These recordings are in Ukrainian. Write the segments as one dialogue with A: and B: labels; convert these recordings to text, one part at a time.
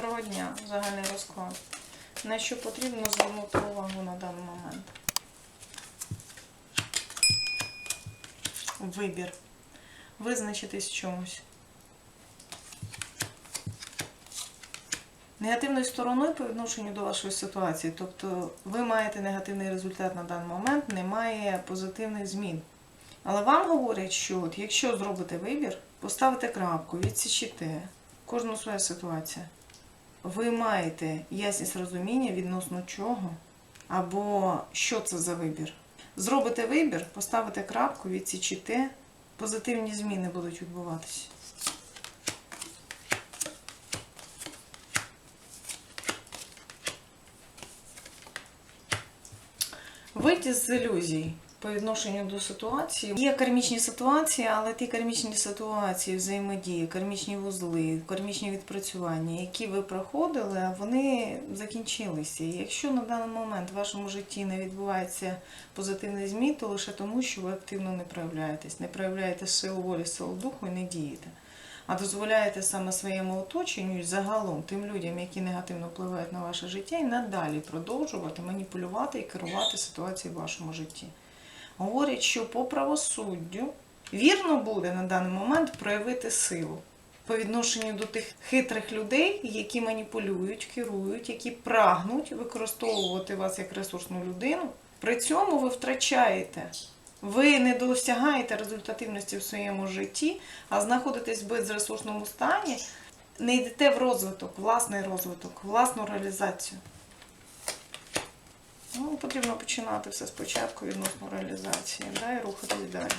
A: Доброго дня, загальний розклад. На що потрібно звернути увагу на даний момент? Вибір. Визначитись в чомусь. Негативною стороною по відношенню до вашої ситуації, тобто ви маєте негативний результат на даний момент, немає позитивних змін. Але вам говорять, що от якщо зробите вибір, поставите крапку, відсічите, кожну своя ситуація. Ви маєте ясність розуміння відносно чого або що це за вибір. Зробите вибір, поставите крапку, відсічите, позитивні зміни будуть відбуватися. Вийти з ілюзій по відношенню до ситуації. Є кармічні ситуації, але ті кармічні ситуації, взаємодії, кармічні вузли, кармічні відпрацювання, які ви проходили, вони закінчилися. І якщо на даний момент в вашому житті не відбувається позитивний змін, то лише тому, що ви активно не проявляєтесь, не проявляєте силу волі, силу духу і не дієте. А дозволяєте саме своєму оточенню і загалом тим людям, які негативно впливають на ваше життя, і надалі продовжувати маніпулювати і керувати ситуацією в вашому житті. Говорять, що по правосуддю вірно буде на даний момент проявити силу по відношенню до тих хитрих людей, які маніпулюють, керують, які прагнуть використовувати вас як ресурсну людину. При цьому ви втрачаєте. Ви не досягаєте результативності в своєму житті, а знаходитесь в безресурсному стані, не йдете в розвиток, власний розвиток, власну реалізацію. Ну, потрібно починати все спочатку відносно реалізації, да, і рухатись далі.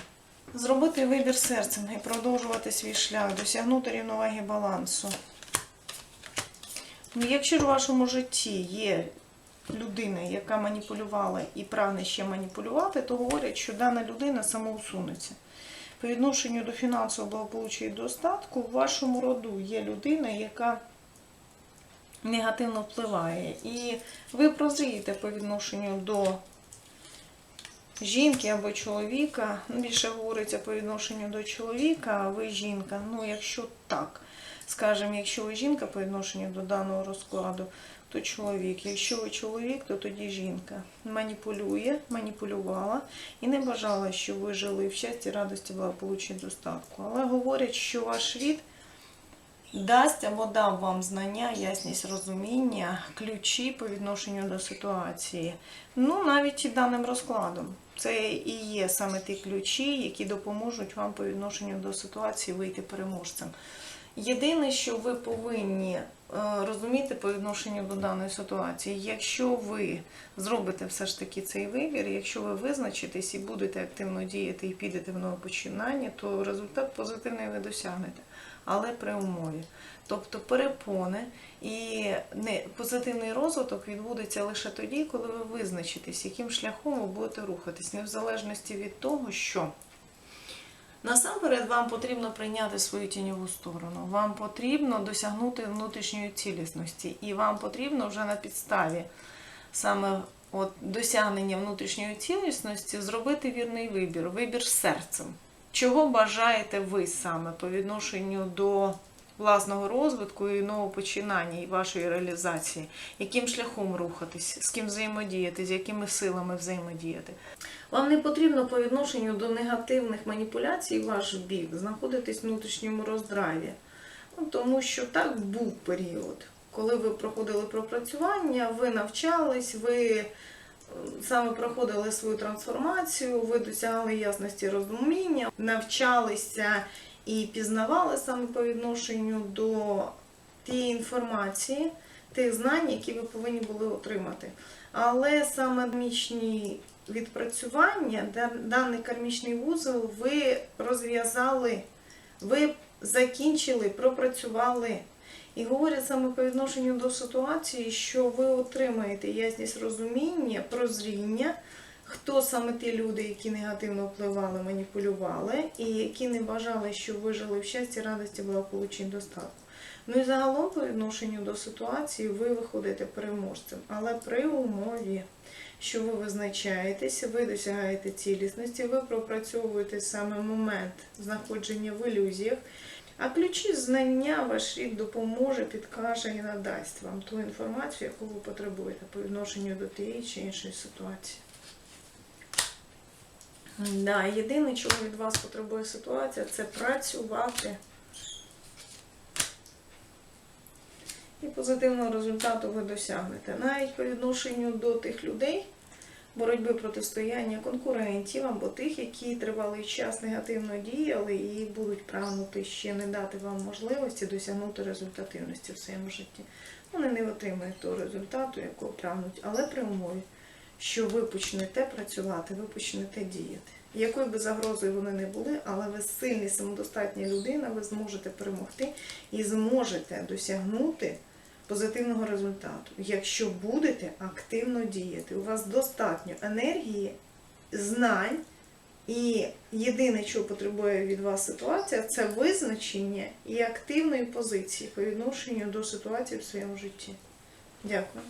A: Зробити вибір серцем і продовжувати свій шлях, досягнути рівноваги балансу. Ну, Якщо ж у вашому житті є людина, яка маніпулювала і прагне ще маніпулювати, то говорять, що дана людина самоусунеться. По відношенню до фінансового благополуччя і достатку, в вашому роду є людина, яка негативно впливає. І ви прозрієте по відношенню до жінки або чоловіка. Більше говориться по відношенню до чоловіка, а ви жінка. Ну, якщо так, скажімо, якщо ви жінка по відношенню до даного розкладу, то чоловік. Якщо ви чоловік, то тоді жінка маніпулює, маніпулювала і не бажала, щоб ви жили в щасті, радості, благополуччі, достатку. Але говорять, що ваш рід дасть або дав вам знання, ясність розуміння, ключі по відношенню до ситуації. Ну, навіть і даним розкладом. Це і є саме ті ключі, які допоможуть вам по відношенню до ситуації вийти переможцем. Єдине, що ви повинні е, розуміти по відношенню до даної ситуації, якщо ви зробите все ж таки цей вибір, якщо ви визначитесь і будете активно діяти і підете в нове починання, то результат позитивний ви досягнете, але при умові. Тобто перепони і не позитивний розвиток відбудеться лише тоді, коли ви визначитесь, яким шляхом ви будете рухатись, не в залежності від того, що. Насамперед вам потрібно прийняти свою тіньову сторону. Вам потрібно досягнути внутрішньої цілісності, і вам потрібно вже на підставі саме от досягнення внутрішньої цілісності зробити вірний вибір, вибір серцем. Чого бажаєте ви саме по відношенню до власного розвитку і нового починання і вашої реалізації? Яким шляхом рухатись, з ким взаємодіяти, з якими силами взаємодіяти? Вам не потрібно по відношенню до негативних маніпуляцій ваш бік знаходитись в внутрішньому роздраві. Ну, тому що так був період, коли ви проходили пропрацювання, ви навчались, ви саме проходили свою трансформацію, ви досягали ясності розуміння, навчалися і пізнавали саме по відношенню до тієї інформації, тих знань, які ви повинні були отримати. Але саме кармічні відпрацювання, даний кармічний вузол ви розв'язали, ви закінчили, пропрацювали. І говорять саме по відношенню до ситуації, що ви отримаєте ясність розуміння, прозріння, хто саме ті люди, які негативно впливали, маніпулювали, і які не бажали, щоб ви жили в щасті, радості, благополуччі достатку. Ну і загалом по відношенню до ситуації ви виходите переможцем, але при умові, що ви визначаєтеся, ви досягаєте цілісності, ви пропрацьовуєте саме момент знаходження в ілюзіях, А ключі знання ваш рід допоможе, підкаже і надасть вам ту інформацію, яку ви потребуєте по відношенню до тієї чи іншої ситуації. Да, єдине, чого від вас потребує ситуація, це працювати. І позитивного результату ви досягнете. Навіть по відношенню до тих людей, боротьби протистояння конкурентів або тих, які тривалий час негативно діяли і будуть прагнути ще не дати вам можливості досягнути результативності в своєму житті. Вони не отримають того результату, якого прагнуть, але при умові, що ви почнете працювати, ви почнете діяти. Якою би загрозою вони не були, але ви сильна, самодостатня людина, ви зможете перемогти і зможете досягнути позитивного результату, якщо будете активно діяти. У вас достатньо енергії, знань, і єдине, що потребує від вас ситуація, це визначення і активної позиції по відношенню до ситуації в своєму житті. Дякую.